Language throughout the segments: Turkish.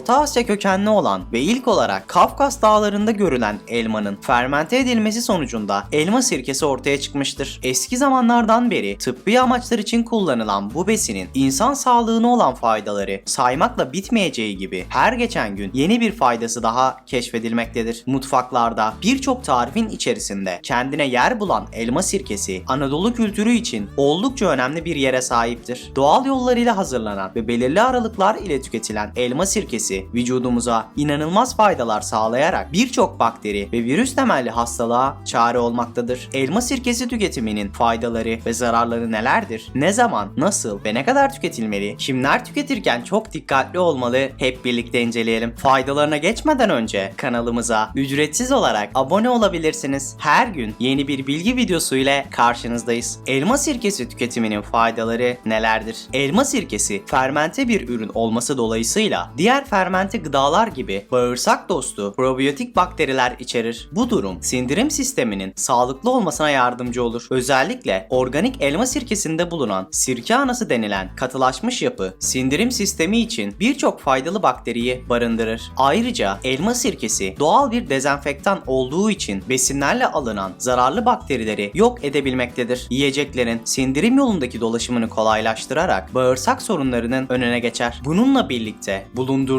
Orta Asya kökenli olan ve ilk olarak Kafkas dağlarında görülen elmanın fermente edilmesi sonucunda elma sirkesi ortaya çıkmıştır. Eski zamanlardan beri tıbbi amaçlar için kullanılan bu besinin insan sağlığına olan faydaları saymakla bitmeyeceği gibi her geçen gün yeni bir faydası daha keşfedilmektedir. Mutfaklarda birçok tarifin içerisinde kendine yer bulan elma sirkesi Anadolu kültürü için oldukça önemli bir yere sahiptir. Doğal yollarıyla hazırlanan ve belirli aralıklar ile tüketilen elma sirkesi vücudumuza inanılmaz faydalar sağlayarak birçok bakteri ve virüs temelli hastalığa çare olmaktadır. Elma sirkesi tüketiminin faydaları ve zararları nelerdir? Ne zaman, nasıl ve ne kadar tüketilmeli? Kimler tüketirken çok dikkatli olmalı? Hep birlikte inceleyelim. Faydalarına geçmeden önce kanalımıza ücretsiz olarak abone olabilirsiniz. Her gün yeni bir bilgi videosu ile karşınızdayız. Elma sirkesi tüketiminin faydaları nelerdir? Elma sirkesi fermente bir ürün olması dolayısıyla diğer fermente gıdalar gibi bağırsak dostu probiyotik bakteriler içerir. Bu durum sindirim sisteminin sağlıklı olmasına yardımcı olur. Özellikle organik elma sirkesinde bulunan sirke anası denilen katılaşmış yapı sindirim sistemi için birçok faydalı bakteriyi barındırır. Ayrıca elma sirkesi doğal bir dezenfektan olduğu için besinlerle alınan zararlı bakterileri yok edebilmektedir. Yiyeceklerin sindirim yolundaki dolaşımını kolaylaştırarak bağırsak sorunlarının önüne geçer. Bununla birlikte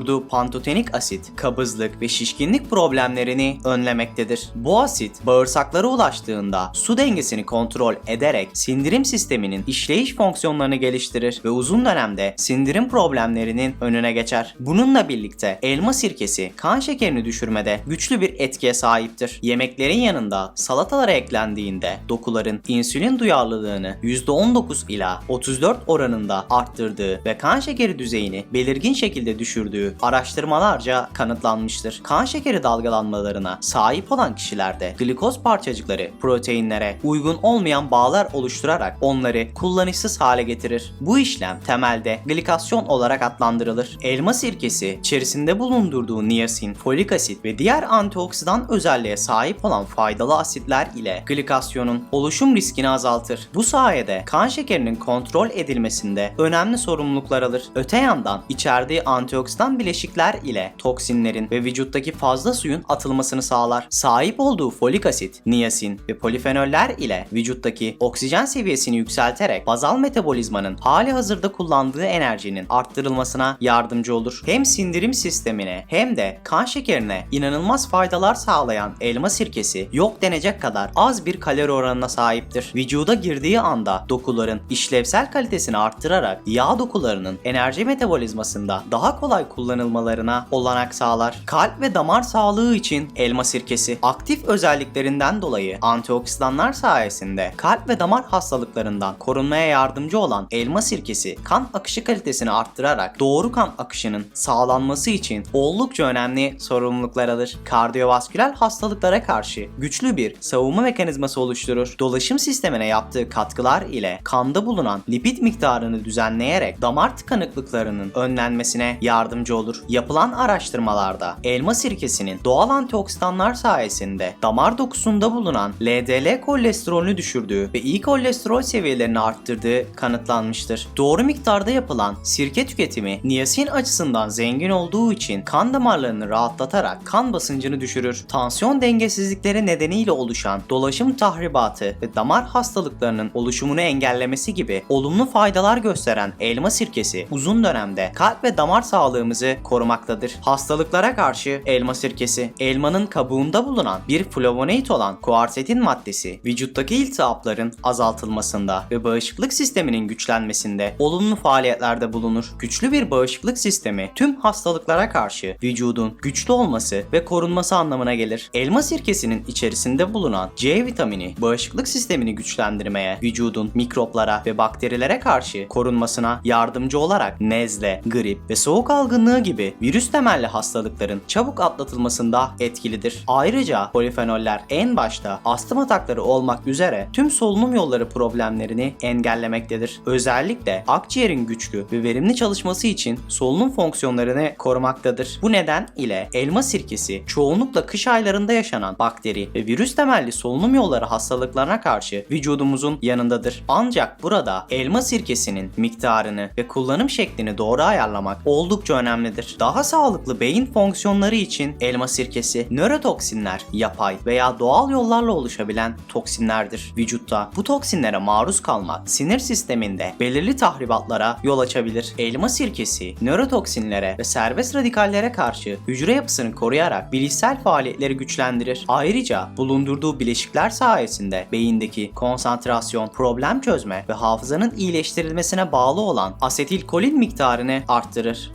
bulundurduğu pantotenik asit, kabızlık ve şişkinlik problemlerini önlemektedir. Bu asit bağırsaklara ulaştığında su dengesini kontrol ederek sindirim sisteminin işleyiş fonksiyonlarını geliştirir ve uzun dönemde sindirim problemlerinin önüne geçer. Bununla birlikte elma sirkesi kan şekerini düşürmede güçlü bir etkiye sahiptir. Yemeklerin yanında salatalara eklendiğinde dokuların insülin duyarlılığını %19 ila 34 oranında arttırdığı ve kan şekeri düzeyini belirgin şekilde düşürdüğü araştırmalarca kanıtlanmıştır. Kan şekeri dalgalanmalarına sahip olan kişilerde glikoz parçacıkları proteinlere uygun olmayan bağlar oluşturarak onları kullanışsız hale getirir. Bu işlem temelde glikasyon olarak adlandırılır. Elma sirkesi içerisinde bulundurduğu niyasin, folik asit ve diğer antioksidan özelliğe sahip olan faydalı asitler ile glikasyonun oluşum riskini azaltır. Bu sayede kan şekerinin kontrol edilmesinde önemli sorumluluklar alır. Öte yandan içerdiği antioksidan bileşikler ile toksinlerin ve vücuttaki fazla suyun atılmasını sağlar. Sahip olduğu folik asit, niyasin ve polifenoller ile vücuttaki oksijen seviyesini yükselterek bazal metabolizmanın hali hazırda kullandığı enerjinin arttırılmasına yardımcı olur. Hem sindirim sistemine hem de kan şekerine inanılmaz faydalar sağlayan elma sirkesi yok denecek kadar az bir kalori oranına sahiptir. Vücuda girdiği anda dokuların işlevsel kalitesini arttırarak yağ dokularının enerji metabolizmasında daha kolay kullanılmalarına olanak sağlar. Kalp ve damar sağlığı için elma sirkesi aktif özelliklerinden dolayı antioksidanlar sayesinde kalp ve damar hastalıklarından korunmaya yardımcı olan elma sirkesi kan akışı kalitesini arttırarak doğru kan akışının sağlanması için oldukça önemli sorumluluklar alır. Kardiyovasküler hastalıklara karşı güçlü bir savunma mekanizması oluşturur. Dolaşım sistemine yaptığı katkılar ile kanda bulunan lipid miktarını düzenleyerek damar tıkanıklıklarının önlenmesine yardımcı olur. Yapılan araştırmalarda elma sirkesinin doğal antioksidanlar sayesinde damar dokusunda bulunan LDL kolesterolünü düşürdüğü ve iyi kolesterol seviyelerini arttırdığı kanıtlanmıştır. Doğru miktarda yapılan sirke tüketimi niyasin açısından zengin olduğu için kan damarlarını rahatlatarak kan basıncını düşürür. Tansiyon dengesizlikleri nedeniyle oluşan dolaşım tahribatı ve damar hastalıklarının oluşumunu engellemesi gibi olumlu faydalar gösteren elma sirkesi uzun dönemde kalp ve damar sağlığımızı korumaktadır. Hastalıklara karşı elma sirkesi, elmanın kabuğunda bulunan bir flavonoid olan kuarsetin maddesi vücuttaki iltihapların azaltılmasında ve bağışıklık sisteminin güçlenmesinde olumlu faaliyetlerde bulunur. Güçlü bir bağışıklık sistemi tüm hastalıklara karşı vücudun güçlü olması ve korunması anlamına gelir. Elma sirkesinin içerisinde bulunan C vitamini bağışıklık sistemini güçlendirmeye, vücudun mikroplara ve bakterilere karşı korunmasına yardımcı olarak nezle, grip ve soğuk algınlığı gibi virüs temelli hastalıkların çabuk atlatılmasında etkilidir. Ayrıca polifenoller en başta astım atakları olmak üzere tüm solunum yolları problemlerini engellemektedir. Özellikle akciğerin güçlü ve verimli çalışması için solunum fonksiyonlarını korumaktadır. Bu neden ile elma sirkesi çoğunlukla kış aylarında yaşanan bakteri ve virüs temelli solunum yolları hastalıklarına karşı vücudumuzun yanındadır. Ancak burada elma sirkesinin miktarını ve kullanım şeklini doğru ayarlamak oldukça önemli önemlidir. Daha sağlıklı beyin fonksiyonları için elma sirkesi nörotoksinler, yapay veya doğal yollarla oluşabilen toksinlerdir. Vücutta bu toksinlere maruz kalmak sinir sisteminde belirli tahribatlara yol açabilir. Elma sirkesi nörotoksinlere ve serbest radikallere karşı hücre yapısını koruyarak bilişsel faaliyetleri güçlendirir. Ayrıca bulundurduğu bileşikler sayesinde beyindeki konsantrasyon, problem çözme ve hafızanın iyileştirilmesine bağlı olan asetilkolin miktarını arttırır.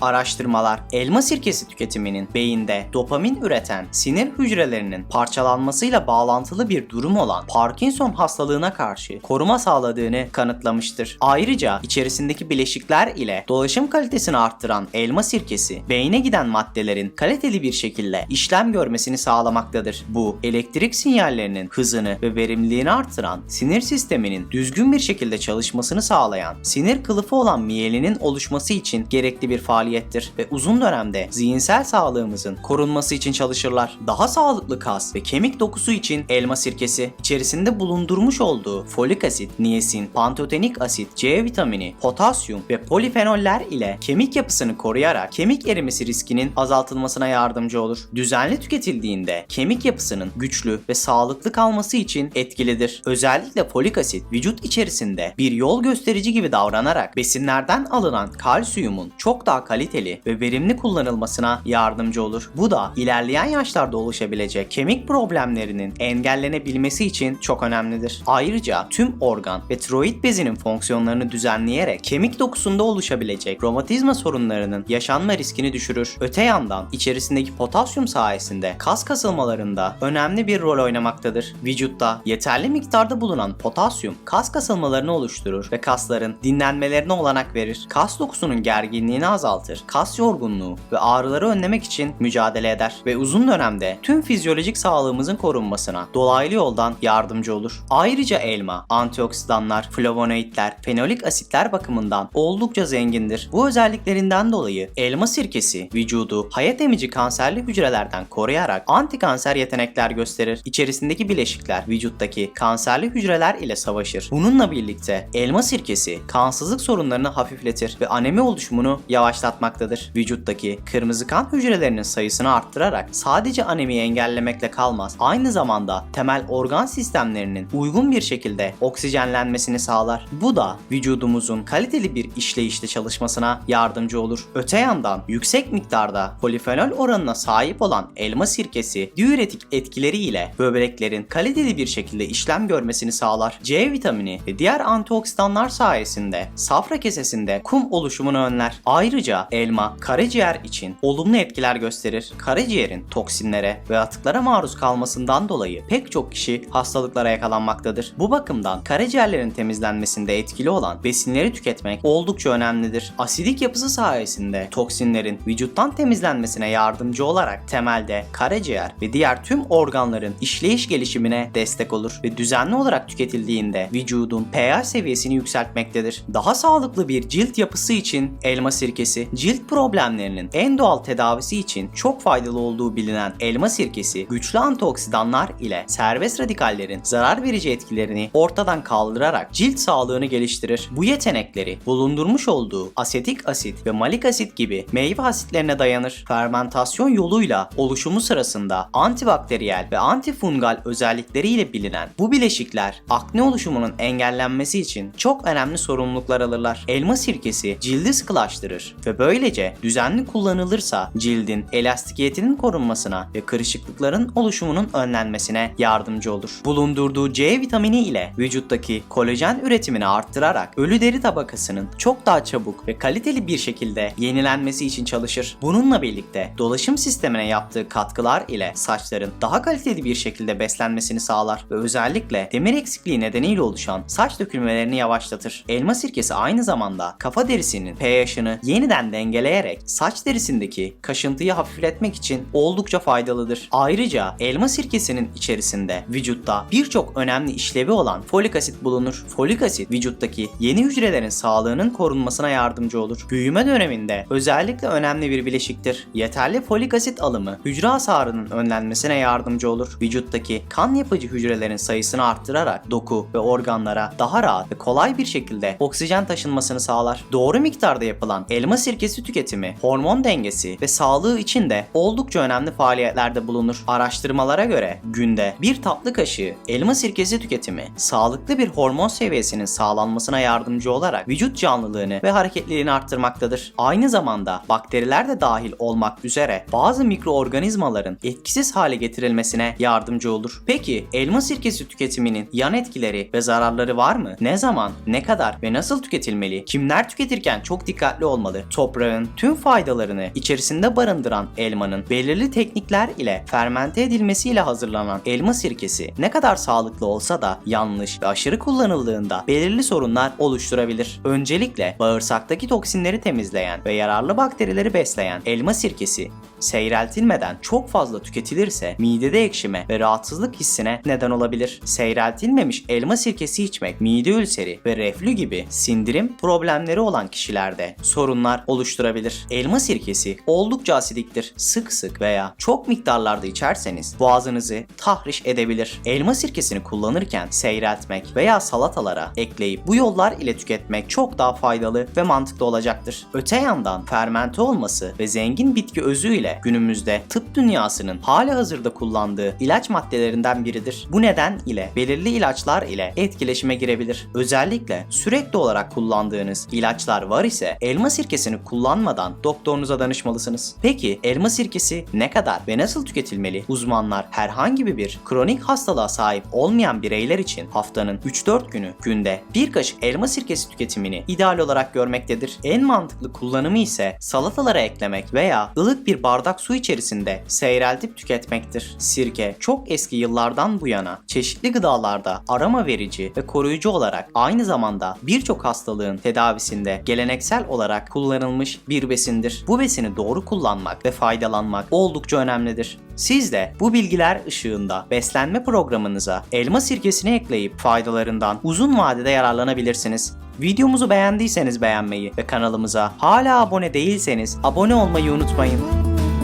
Araştırmalar elma sirkesi tüketiminin beyinde dopamin üreten sinir hücrelerinin parçalanmasıyla bağlantılı bir durum olan Parkinson hastalığına karşı koruma sağladığını kanıtlamıştır. Ayrıca içerisindeki bileşikler ile dolaşım kalitesini arttıran elma sirkesi beyne giden maddelerin kaliteli bir şekilde işlem görmesini sağlamaktadır. Bu elektrik sinyallerinin hızını ve verimliliğini arttıran sinir sisteminin düzgün bir şekilde çalışmasını sağlayan sinir kılıfı olan miyelinin oluşması için gerekli bir faaliyettir ve uzun dönemde zihinsel sağlığımızın korunması için çalışırlar. Daha sağlıklı kas ve kemik dokusu için elma sirkesi içerisinde bulundurmuş olduğu folik asit, niyesin, pantotenik asit, C vitamini, potasyum ve polifenoller ile kemik yapısını koruyarak kemik erimesi riskinin azaltılmasına yardımcı olur. Düzenli tüketildiğinde kemik yapısının güçlü ve sağlıklı kalması için etkilidir. Özellikle folik asit vücut içerisinde bir yol gösterici gibi davranarak besinlerden alınan kalsiyumun çok daha kaliteli ve verimli kullanılmasına yardımcı olur. Bu da ilerleyen yaşlarda oluşabilecek kemik problemlerinin engellenebilmesi için çok önemlidir. Ayrıca tüm organ ve tiroid bezinin fonksiyonlarını düzenleyerek kemik dokusunda oluşabilecek romatizma sorunlarının yaşanma riskini düşürür. Öte yandan içerisindeki potasyum sayesinde kas kasılmalarında önemli bir rol oynamaktadır. Vücutta yeterli miktarda bulunan potasyum kas kasılmalarını oluşturur ve kasların dinlenmelerine olanak verir. Kas dokusunun gerginliğini azaltır. Kas yorgunluğu ve ağrıları önlemek için mücadele eder ve uzun dönemde tüm fizyolojik sağlığımızın korunmasına dolaylı yoldan yardımcı olur. Ayrıca elma antioksidanlar, flavonoidler, fenolik asitler bakımından oldukça zengindir. Bu özelliklerinden dolayı elma sirkesi vücudu hayat emici kanserli hücrelerden koruyarak antikanser yetenekler gösterir. İçerisindeki bileşikler vücuttaki kanserli hücreler ile savaşır. Bununla birlikte elma sirkesi kansızlık sorunlarını hafifletir ve anemi oluşumunu yavaşlatmaktadır. Vücuttaki kırmızı kan hücrelerinin sayısını arttırarak sadece anemiyi engellemekle kalmaz. Aynı zamanda temel organ sistemlerinin uygun bir şekilde oksijenlenmesini sağlar. Bu da vücudumuzun kaliteli bir işleyişte çalışmasına yardımcı olur. Öte yandan yüksek miktarda polifenol oranına sahip olan elma sirkesi diüretik etkileriyle böbreklerin kaliteli bir şekilde işlem görmesini sağlar. C vitamini ve diğer antioksidanlar sayesinde safra kesesinde kum oluşumunu önler. Ayrıca elma karaciğer için olumlu etkiler gösterir. Karaciğerin toksinlere ve atıklara maruz kalmasından dolayı pek çok kişi hastalıklara yakalanmaktadır. Bu bakımdan karaciğerlerin temizlenmesinde etkili olan besinleri tüketmek oldukça önemlidir. Asidik yapısı sayesinde toksinlerin vücuttan temizlenmesine yardımcı olarak temelde karaciğer ve diğer tüm organların işleyiş gelişimine destek olur ve düzenli olarak tüketildiğinde vücudun pH seviyesini yükseltmektedir. Daha sağlıklı bir cilt yapısı için elma sirkesi, cilt problemlerinin en doğal tedavisi için çok faydalı olduğu bilinen elma sirkesi güçlü antioksidanlar ile serbest radikallerin zarar verici etkilerini ortadan kaldırarak cilt sağlığını geliştirir. Bu yetenekleri bulundurmuş olduğu asetik asit ve malik asit gibi meyve asitlerine dayanır. Fermentasyon yoluyla oluşumu sırasında antibakteriyel ve antifungal özellikleriyle bilinen bu bileşikler akne oluşumunun engellenmesi için çok önemli sorumluluklar alırlar. Elma sirkesi cildi sıkılaştırır ve böylece düzenli kullanılırsa cildin elastikiyetinin korunmasına ve kırışıklıkların oluşumunun önlenmesine yardımcı olur. Bulundurduğu C vitamini ile vücuttaki kolajen üretimini arttırarak ölü deri tabakasının çok daha çabuk ve kaliteli bir şekilde yenilenmesi için çalışır. Bununla birlikte dolaşım sistemine yaptığı katkılar ile saçların daha kaliteli bir şekilde beslenmesini sağlar ve özellikle demir eksikliği nedeniyle oluşan saç dökülmelerini yavaşlatır. Elma sirkesi aynı zamanda kafa derisinin pH'ını yeniden dengeleyerek saç derisindeki kaşıntıyı hafifletmek için oldukça faydalıdır. Ayrıca elma sirkesinin içerisinde vücutta birçok önemli işlevi olan folik asit bulunur. Folik asit vücuttaki yeni hücrelerin sağlığının korunmasına yardımcı olur. Büyüme döneminde özellikle önemli bir bileşiktir. Yeterli folik asit alımı hücre hasarının önlenmesine yardımcı olur. Vücuttaki kan yapıcı hücrelerin sayısını arttırarak doku ve organlara daha rahat ve kolay bir şekilde oksijen taşınmasını sağlar. Doğru miktarda yapılan elma sirkesi tüketimi tüketimi, hormon dengesi ve sağlığı için de oldukça önemli faaliyetlerde bulunur. Araştırmalara göre günde bir tatlı kaşığı elma sirkesi tüketimi sağlıklı bir hormon seviyesinin sağlanmasına yardımcı olarak vücut canlılığını ve hareketliliğini arttırmaktadır. Aynı zamanda bakteriler de dahil olmak üzere bazı mikroorganizmaların etkisiz hale getirilmesine yardımcı olur. Peki elma sirkesi tüketiminin yan etkileri ve zararları var mı? Ne zaman, ne kadar ve nasıl tüketilmeli? Kimler tüketirken çok dikkatli olmalı? Toprağın tüm faydalarını içerisinde barındıran elmanın belirli teknikler ile fermente edilmesiyle hazırlanan elma sirkesi ne kadar sağlıklı olsa da yanlış ve aşırı kullanıldığında belirli sorunlar oluşturabilir. Öncelikle bağırsaktaki toksinleri temizleyen ve yararlı bakterileri besleyen elma sirkesi seyreltilmeden çok fazla tüketilirse midede ekşime ve rahatsızlık hissine neden olabilir. Seyreltilmemiş elma sirkesi içmek mide ülseri ve reflü gibi sindirim problemleri olan kişilerde sorunlar oluşturabilir. Elma sirkesi oldukça asidiktir. Sık sık veya çok miktarlarda içerseniz boğazınızı tahriş edebilir. Elma sirkesini kullanırken seyreltmek veya salatalara ekleyip bu yollar ile tüketmek çok daha faydalı ve mantıklı olacaktır. Öte yandan fermente olması ve zengin bitki özü ile günümüzde tıp dünyasının hala hazırda kullandığı ilaç maddelerinden biridir. Bu neden ile belirli ilaçlar ile etkileşime girebilir. Özellikle sürekli olarak kullandığınız ilaçlar var ise elma sirkesini kullanmadan doktorunuza danışmalısınız. Peki elma sirkesi ne kadar ve nasıl tüketilmeli? Uzmanlar herhangi bir kronik hastalığa sahip olmayan bireyler için haftanın 3-4 günü günde bir kaşık elma sirkesi tüketimini ideal olarak görmektedir. En mantıklı kullanımı ise salatalara eklemek veya ılık bir bardak su içerisinde seyreltip tüketmektir. Sirke çok eski yıllardan bu yana çeşitli gıdalarda aroma verici ve koruyucu olarak aynı zamanda birçok hastalığın tedavisinde geleneksel olarak kullanılmış bir besindir. Bu besini doğru kullanmak ve faydalanmak oldukça önemlidir. Siz de bu bilgiler ışığında beslenme programınıza elma sirkesini ekleyip faydalarından uzun vadede yararlanabilirsiniz. Videomuzu beğendiyseniz beğenmeyi ve kanalımıza hala abone değilseniz abone olmayı unutmayın.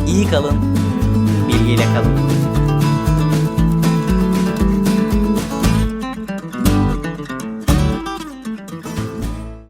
İyi kalın, bilgiyle kalın.